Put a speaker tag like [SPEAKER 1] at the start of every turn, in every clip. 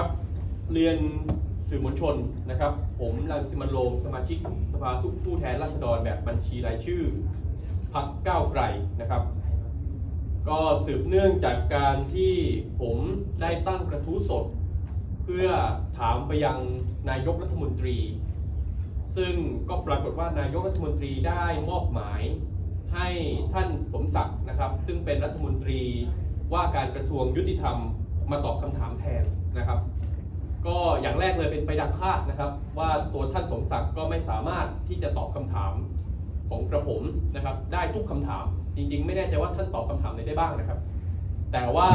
[SPEAKER 1] ครับ เรียนสื่อมวลชนนะครับ ผมรังสิมันโรมสมาชิกสภาสุผู้แทนราษฎรแบบบัญชีรายชื่อพักก้าวไกลนะครับ ก็สืบเนื่องจากการที่ผมได้ตั้งกระทู้สด เพื่อถามไปยังนายกรัฐมนตรี ซึ่งก็ปรากฏว่านายกรัฐมนตรีได้มอบหมายให้ท่านสมศักดิ์นะครับ ซึ่งเป็นรัฐมนตรีว่าการกระทรวงยุติธรรม มาตอบคำถามแทนนะครับ ก็อย่างแรกเลยเป็นไปดังคาดนะครับ ว่าตัวท่านสมศักดิ์ก็ไม่สามารถที่จะตอบคำถามของกระผมนะครับ ได้ทุกคำถาม จริง ๆ ไม่แน่ใจว่าท่านตอบคำถามไหนได้บ้างนะครับ แต่ว่า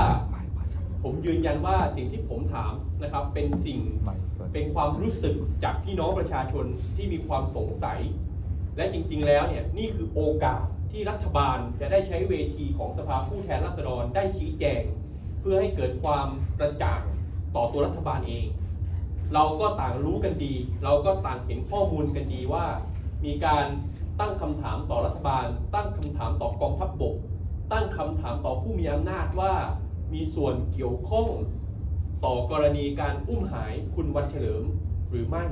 [SPEAKER 1] ผมยืนยันว่าสิ่งที่ผมถามนะครับ เป็นสิ่งเป็นความรู้สึกจากพี่น้องประชาชนที่มีความสงสัย และจริง ๆ แล้วเนี่ยนี่คือโอกาสที่รัฐบาลจะได้ใช้เวทีของสภาผู้แทนราษฎรได้ชี้แจง เพื่อให้เกิดความกระจ่างต่อตัวรัฐบาลเอง เราก็ต่างรู้กันดี เราก็ต่างเห็นข้อมูลกันดีว่า มีการตั้งคำถามต่อรัฐบาล ตั้งคำถามต่อกองทัพบบก ตั้งคำถามต่อผู้มีอำนาจว่ามีส่วนเกี่ยวข้องต่อกรณีการอุ้มหายคุณวันเฉลิมหรือไม่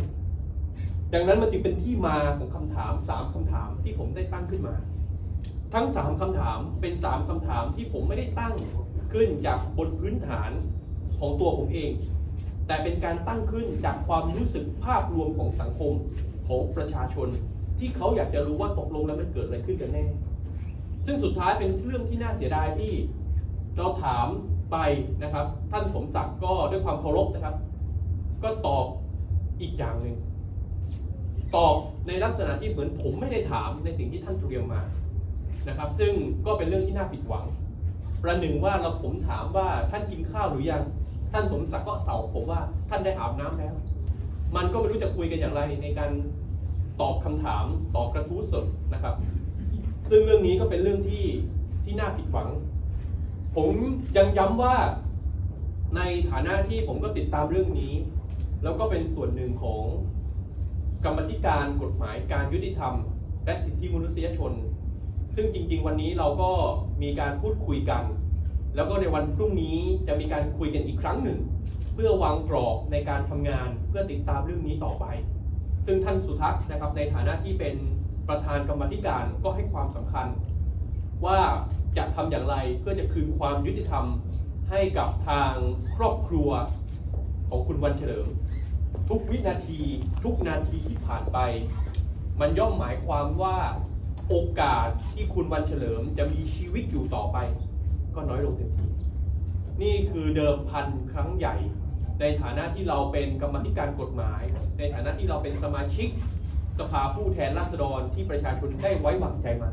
[SPEAKER 1] ดังนั้นมันจึงเป็นที่มาของคำถามสามคำถามที่ผมได้ตั้งขึ้นมา ทั้งสามคำถามเป็นสามคำถามที่ผมไม่ได้ตั้งขึ้นจากบนพื้นฐานของตัวผมเอง แต่เป็นการตั้งขึ้นจากความรู้สึกภาพรวมของสังคมของประชาชน ที่เขาอยากจะรู้ว่าตกลงแล้วมันเกิดอะไรขึ้นกันแน่ ซึ่งสุดท้ายเป็นเรื่องที่น่าเสียดายที่เราถามไปนะครับ ท่านสมศักดิ์ก็ด้วยความเคารพนะครับ ก็ตอบอีกอย่างหนึ่งตอบในลักษณะที่เหมือนผมไม่ได้ถามในสิ่งที่ท่านเตรียมมา นะครับ ซึ่งก็เป็นเรื่องที่น่าผิดหวัง ประหนึ่งว่าเราผมถามว่าท่านกินข้าวหรือยัง ท่านสมศักดิ์ก็ตอบผมว่าท่านได้อาบน้ำแล้ว มันก็ไม่รู้จะคุยกันอย่างไรในการตอบคำถามตอบกระทู้สดนะครับ ซึ่งเรื่องนี้ก็เป็นเรื่องที่ที่น่าผิดหวัง ผมยังย้ำว่าในฐานะที่ผมก็ติดตามเรื่องนี้ แล้วก็เป็นส่วนหนึ่งของกรรมธิการกฎหมายการยุติธรรม และสิทธิมนุษยชน ซึ่งจริง ๆ วันนี้เราก็มีการพูดคุยกัน แล้วก็ในวันพรุ่งนี้จะมีการคุยกันอีกครั้งหนึ่ง เพื่อวางกรอบในการทำงานเพื่อติดตามเรื่องนี้ต่อไป ซึ่งท่านสุทัศน์นะครับในฐานะที่เป็นประธานกรรมธิการก็ให้ความสำคัญ ว่าจะทำอย่างไรเพื่อจะคืนความยุติธรรมให้กับทางครอบครัวของคุณวันเฉลิม ทุกวินาที ทุกนาทีที่ผ่านไป มันย่อมหมายความว่า โอกาสที่คุณวันเฉลิมจะมีชีวิตอยู่ต่อไป ก็น้อยลงเต็มทีนี่คือเดิมพันครั้งใหญ่ ในฐานะที่เราเป็นกรรมธิการกฎหมาย ในฐานะที่เราเป็นสมาชิกสภาผู้แทนราษฎรที่ประชาชนได้ไว้วางใจมา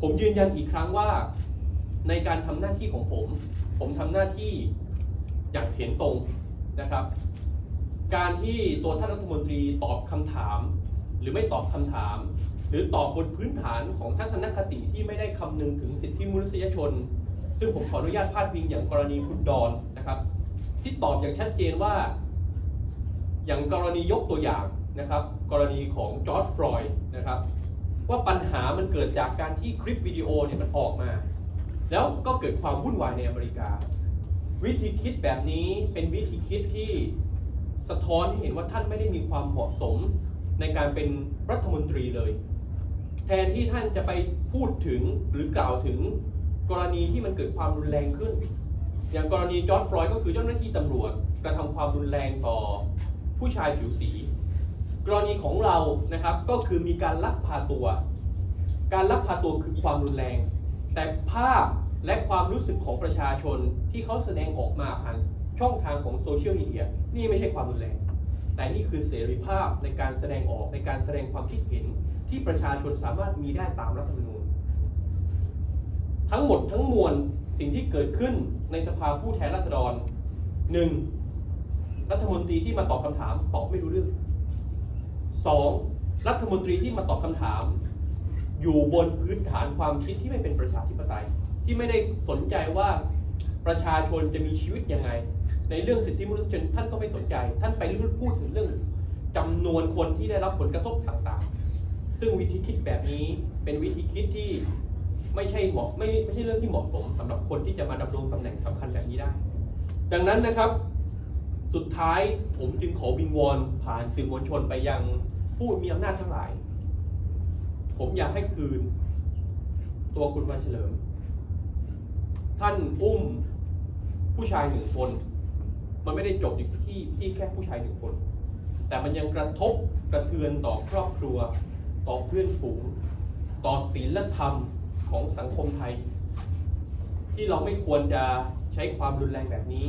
[SPEAKER 1] ผมยืนยันอีกครั้งว่า ในการทำหน้าที่ของผม ผมทำหน้าที่อย่างเห็นตรงนะครับ การที่ตัวท่านรัฐมนตรีตอบคำถาม หรือไม่ตอบคำถาม หรือตอบบนพื้นฐานของทัศนคติที่ไม่ได้คำนึงถึงสิทธิมนุษยชน ซึ่งผมขออนุญาตพาดพิงอย่างกรณีคุณดอนนะครับ ที่ตอบอย่างชัดเจนว่า อย่างกรณียกตัวอย่างนะครับ กรณีของจอร์จฟลอยด์นะครับ ว่าปัญหามันเกิดจากการที่คลิปวิดีโอเนี่ยมันออกมา แล้วก็เกิดความวุ่นวายในอเมริกา วิธีคิดแบบนี้เป็นวิธีคิดที่สะท้อนให้เห็นว่าท่านไม่ได้มีความเหมาะสม ในการเป็นรัฐมนตรีเลย แทนที่ท่านจะไปพูดถึงหรือกล่าวถึงกรณีที่มันเกิดความรุนแรงขึ้น อย่างกรณีจอร์จฟลอยด์ก็คือเจ้าหน้าที่ตำรวจกระทำความรุนแรงต่อผู้ชายผิวสี กรณีของเรานะครับก็คือมีการลักพาตัว การลักพาตัวคือความรุนแรง แต่ภาพและความรู้สึกของประชาชนที่เขาแสดงออกมาผ่านช่องทางของโซเชียลมีเดียนี่ไม่ใช่ความรุนแรง แต่นี่คือเสรีภาพในการแสดงออกในการแสดงความคิดเห็นที่ประชาชนสามารถมีได้ตามรัฐธรรมนูญ ทั้งหมดทั้งมวลสิ่งที่เกิดขึ้นในสภาผู้แทนราษฎรหนึ่งรัฐมนตรีที่มาตอบคำถามตอบไม่รู้เรื่องสองรัฐมนตรีที่มาตอบคำถาม อยู่บนพื้นฐานความคิดที่ไม่เป็นประชาธิปไตย ที่ไม่ได้สนใจว่าประชาชนจะมีชีวิตยังไง ในเรื่องสิทธิมนุษยชนท่านก็ไม่สนใจ ท่านไปพูดถึงเรื่องจำนวนคนที่ได้รับผลกระทบต่างๆ ซึ่งวิธีคิดแบบนี้เป็นวิธีคิดที่ไม่ใช่เหมาะไม่ไม่ใช่เรื่องที่เหมาะสมสำหรับคนที่จะมาดำรงตำแหน่งสำคัญแบบนี้ได้ ดังนั้นนะครับ สุดท้ายผมจึงขอวิงวอนผ่านสื่อมวลชนไปยังผู้มีอำนาจทั้งหลาย ผมอยากให้คืน ตัวคุณวันเฉลิม ท่านอุ้มผู้ชายหนึ่งคน มันไม่ได้จบอยู่ที่ที่แค่ผู้ชายหนึ่งคน แต่มันยังกระทบกระเทือนต่อครอบครัว ต่อเพื่อนฝูง ต่อศีลธรรมของสังคมไทย ที่เราไม่ควรจะใช้ความรุนแรงแบบนี้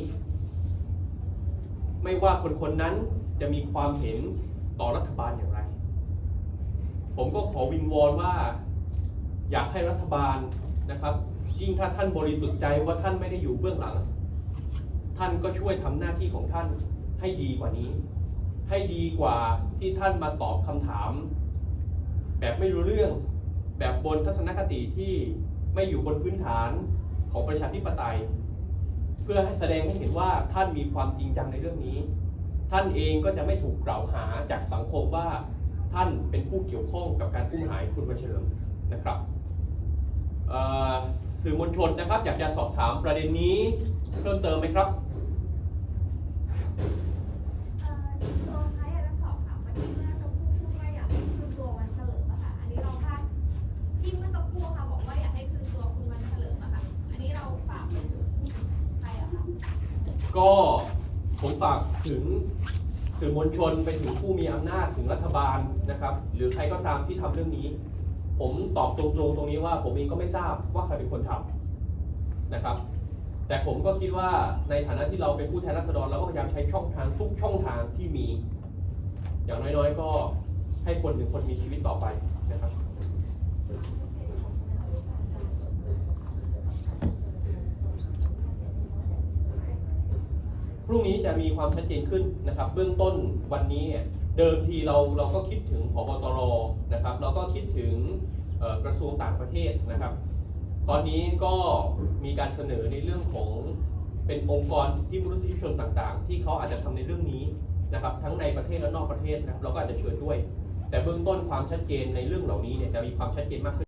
[SPEAKER 1] ไม่ว่าคนคนนั้นจะมีความเห็นต่อรัฐบาลอย่างไร ผมก็ขอวิงวอนว่า อยากให้รัฐบาลนะครับยิ่งถ้าท่านบริสุทธิ์ใจว่าท่านไม่ได้อยู่เบื้องหลัง ท่านก็ช่วยทำหน้าที่ของท่านให้ดีกว่านี้ ให้ดีกว่าที่ท่านมาตอบคำถาม แบบไม่รู้เรื่องแบบบนทัศนคติที่ไม่อยู่บนพื้นฐานของประชาธิปไตย เพื่อให้แสดงให้เห็นว่าท่านมีความจริงจังในเรื่องนี้ ท่านเองก็จะไม่ถูกกล่าวหาจากสังคมว่าท่านเป็นผู้เกี่ยวข้องกับการอุ้มหายคุณวันเฉลิมนะครับสื่อมวลชนนะครับ อยากจะสอบถามประเด็นนี้ เพิ่มเติมไหมครับ
[SPEAKER 2] เอ่อตัวท้ายอยากจะสอบถามว่าที่เมื่อสักครู่พูดว่าอยากให้คืนตัววันเฉลิมอะค่ะอันนี้เราพลาดที่เมื่อสักครู่ค่ะบอกว่าอยากให้คืนตัวคุณวันเฉลิมอะค่ะอันนี้เราฝากไปถึงใครอะคะ
[SPEAKER 1] ก็ผมฝากถึงสื่อมวลชนไปถึงผู้มีอำนาจถึงรัฐบาลนะครับ หรือใครก็ตามที่ทำเรื่องนี้ ผมตอบตรงๆตรงนี้ว่าผมเองก็ไม่ทราบว่าใครเป็นคนทำนะครับ แต่ผมก็คิดว่าในฐานะที่เราเป็นผู้แทนราษฎรเราก็พยายามใช้ช่องทางทุกช่องทางที่มี อย่างน้อยๆ ก็ให้คนหนึ่งคนมีชีวิตต่อไปนะครับพรุ่งนี้จะมีความชัดเจนขึ้นนะครับ เบื้องต้นวันนี้เนี่ยเดิมทีเราเราก็คิดถึงพบตรนะครับ เราก็คิดถึงกระทรวงต่างประเทศนะครับ ตอนนี้ก็มีการเสนอในเรื่องของเป็นองค์กรสิทธิมนุษยชนต่างๆ ที่เขาอาจจะทำในเรื่องนี้นะครับทั้งในประเทศและนอกประเทศนะครับเราก็อาจจะเชิญด้วย แต่เบื้องต้นความชัดเจนในเรื่องเหล่านี้เนี่ยจะมีความชัดเจนมากขึ้น